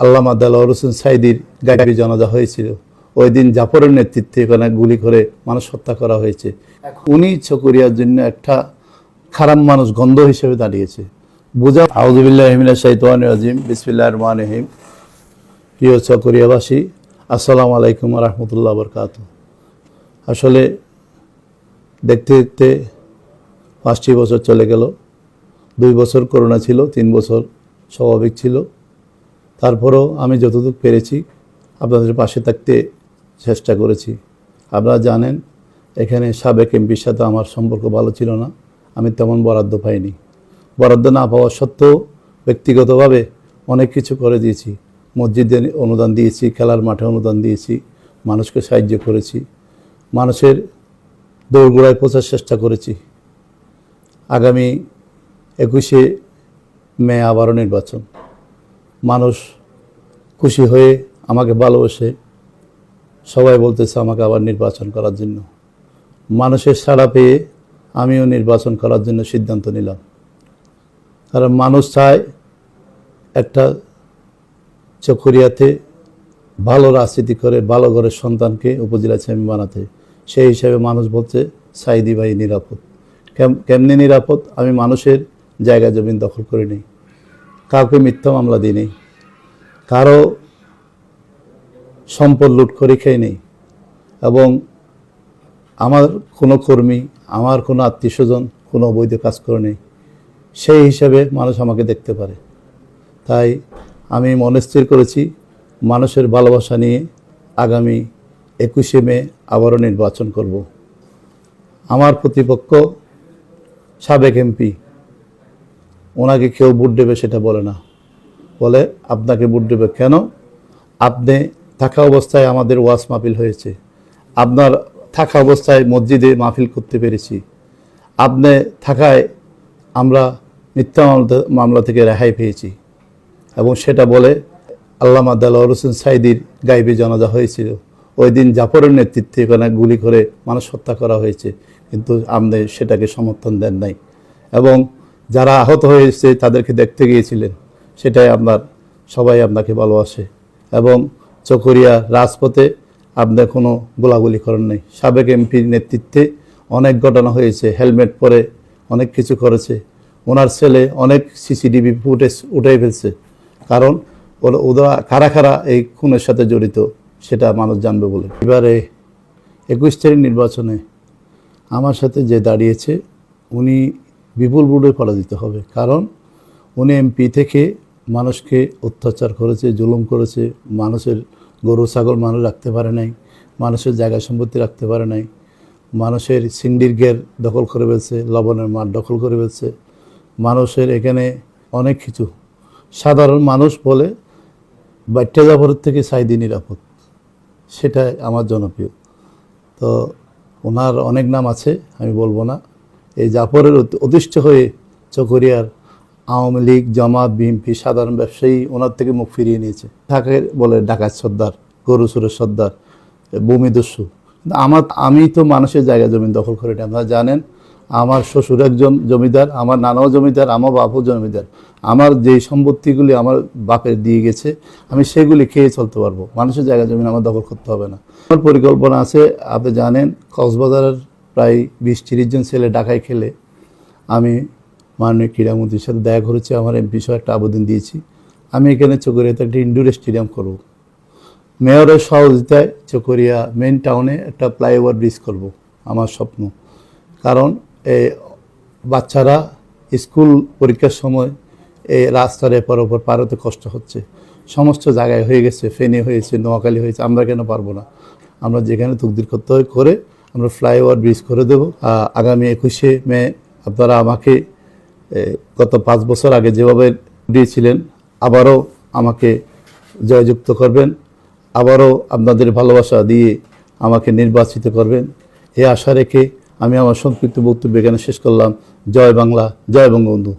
আল্লামা দেলোয়ার হোসেন সাইদির গাইবি জানাজা হয়েছিল। ওই দিন জাফরের নেতৃত্বে এখানে গুলি করে মানুষ হত্যা করা হয়েছে। উনি চকরিয়ার জন্য একটা খারাপ মানুষ গন্ধ হিসেবে দাঁড়িয়েছে। বোঝা আউজুবিল্লাহ হিমিনা শাহিদান রাজিম বিসমিল্লাহ রহমান রহিম। প্রিয় চকরিয়াবাসী, আসসালামু আলাইকুম রহমতুল্লাহ বরকাত আসলে দেখতে দেখতে পাঁচটি বছর চলে গেল। দুই বছর করোনা ছিল, তিন বছর স্বাভাবিক ছিল। তারপরেও আমি যতটুকু পেরেছি আপনাদের পাশে থাকতে চেষ্টা করেছি। আপনারা জানেন, এখানে সাবেক এমপির সাথে আমার সম্পর্ক ভালো ছিল না। আমি তেমন বরাদ্দ পাইনি। বরাদ্দ না পাওয়া সত্ত্বেও ব্যক্তিগতভাবে অনেক কিছু করে দিয়েছি। মসজিদে অনুদান দিয়েছি, খেলার মাঠে অনুদান দিয়েছি, মানুষকে সাহায্য করেছি, মানুষের দৌড়গোড়ায় পৌঁছার চেষ্টা করেছি। আগামী একুশে মে আবারও নির্বাচন। মানুষ খুশি হয়ে আমাকে ভালোবেসে, সবাই বলতেছে আমাকে আবার নির্বাচন করার জন্য। মানুষের সাড়া পেয়ে আমিও নির্বাচন করার জন্য সিদ্ধান্ত নিলাম। কারণ মানুষ চায় একটা চকরিয়াতে ভালো রাজনীতি করে, ভালো ঘরের সন্তানকে উপজেলা চেয়ারম্যান বানাতে। সেই হিসাবে মানুষ বলছে, সাইদি ভাই নিরাপদ। কেম- কেমনি নিরাপদ? আমি মানুষের জায়গা জমিন দখল করে নিই। কাউকে মিথ্যা মামলা দিই নেই। কারও সম্পদ লুট করে খেয়ে নেই। এবং আমার কোনো কর্মী, আমার কোনো আত্মীয় স্বজন কোনো অবৈধ কাজ করে নেই। সেই হিসাবে মানুষ আমাকে দেখতে পারে। তাই আমি মনস্থির করেছি, মানুষের ভালোবাসা নিয়ে আগামী একুশে মে আবারও নির্বাচন করব। আমার প্রতিপক্ষ সাবেক এমপি ওনাকে কেউ বুট দেবে সেটা বলে না। বলে, আপনাকে বুট দেবে কেন? আপনি থাকা অবস্থায় আমাদের ওয়াজ মাহফিল হয়েছে। আপনার থাকা অবস্থায় মসজিদে মাহফিল করতে পেরেছি। আপনি থাকায় আমরা মিথ্যা মামলা- থেকে রেহাই পেয়েছি। এবং সেটা বলে, আল্লামা দেলোয়ার হোসেন সাইদির গাইবি জানাজা হয়েছিল। ওই দিন জাফরের নেতৃত্বে এখানে গুলি করে মানুষ হত্যা করা হয়েছে, কিন্তু আপনি সেটাকে সমর্থন দেন নাই। এবং যারা আহত হয়েছে তাদেরকে দেখতে গিয়েছিলেন, সেটাই আপনার, সবাই আপনাকে ভালোবাসে। এবং চকরিয়া রাজপথে আপনি কোনো গোলাগুলি করেন নাই। সাবেক এমপির নেতৃত্বে অনেক ঘটনা হয়েছে, হেলমেট পরে অনেক কিছু করেছে। ওনার ছেলে অনেক সিসিটিভি ফুটেজ উঠে ফেলছে। কারণ ওরা কারা কারা এই খুনের সাথে জড়িত, সেটা মানুষ জানবে বলে। এবারে একুশ তারিখ নির্বাচনে আমার সাথে যে দাঁড়িয়েছে, উনি বিপুল ভোটে পরাজিত হবে। কারণ উনি এমপি থেকে মানুষকে অত্যাচার করেছে, জুলুম করেছে, মানুষের গরু, ছাগল মানুষ রাখতে পারে নাই, মানুষের জায়গা সম্পত্তি রাখতে পারে নাই, মানুষের সিন্ডির গের দখল করে ফেলছে, লবণের মাঠ দখল করে ফেলছে, মানুষের এখানে অনেক কিছু। সাধারণ মানুষ বলে বাট্টা জাফরের থেকে সাইদি নিরাপদ, সেটাই আমার জনপ্রিয়। তো ওনার অনেক নাম আছে, আমি বলব না। এই জাফরের অতিষ্ঠ হয়ে চকরিয়ার আওয়ামী লীগ, জামাত, বিএনপি, সাধারণ ব্যবসায়ী ওনার থেকে মুখ ফিরিয়ে নিয়েছে। তাকে বলে ডাকাত সর্দার, গরু সুরের সর্দার ভূমিদস্যু কিন্তু আমার আমি তো মানুষের জায়গা জমি দখল করে আপনারা জানেন, আমার শ্বশুর একজন জমিদার, আমার নানাও জমিদার, আমার বাপও জমিদার। আমার যেই সম্পত্তিগুলি আমার বাপের দিয়ে গেছে, আমি সেগুলি খেয়ে চলতে পারব। মানুষের জায়গা জমি আমার দখল করতে হবে না। আমার পরিকল্পনা আছে, আপনি জানেন, কক্সবাজারের প্রায় বিশ তিরিশ জন ছেলে ঢাকায় খেলে আমি মাননীয় ক্রীড়ামন্ত্রীর সাথে দেখা করেছি, আমার এমপি সহ একটা আবেদন দিয়েছি। আমি এখানে চকরিয়াতে একটা ইনডোর স্টেডিয়াম করব। মেয়রের সহযোগিতায় চকরিয়া মেন টাউনে একটা ফ্লাইওভার ব্রিজ করব, আমার স্বপ্ন। কারণ এই বাচ্চারা স্কুল পরীক্ষার সময় এই রাস্তার এপার ওপর পার হতে কষ্ট হচ্ছে। সমস্ত জায়গায় হয়ে গেছে, ফেনী হয়েছে, নোয়াখালী হয়েছে, আমরা কেন পারব না? আমরা যেখানে তকদির করতে হয়, করে আমরা ফ্লাইওভার ব্রিজ করে দেব। আগামী একুশে মে আপনারা আমাকে গত পাঁচ বছর আগে যেভাবে দিয়েছিলেন, আবারও আমাকে জয়যুক্ত করবেন, আবারও আপনাদের ভালোবাসা দিয়ে আমাকে নির্বাচিত করবেন। এ আশা রেখে আমি আমার সংক্ষিপ্ত বক্তব্য এখানে শেষ করলাম। জয় বাংলা, জয় বঙ্গবন্ধু।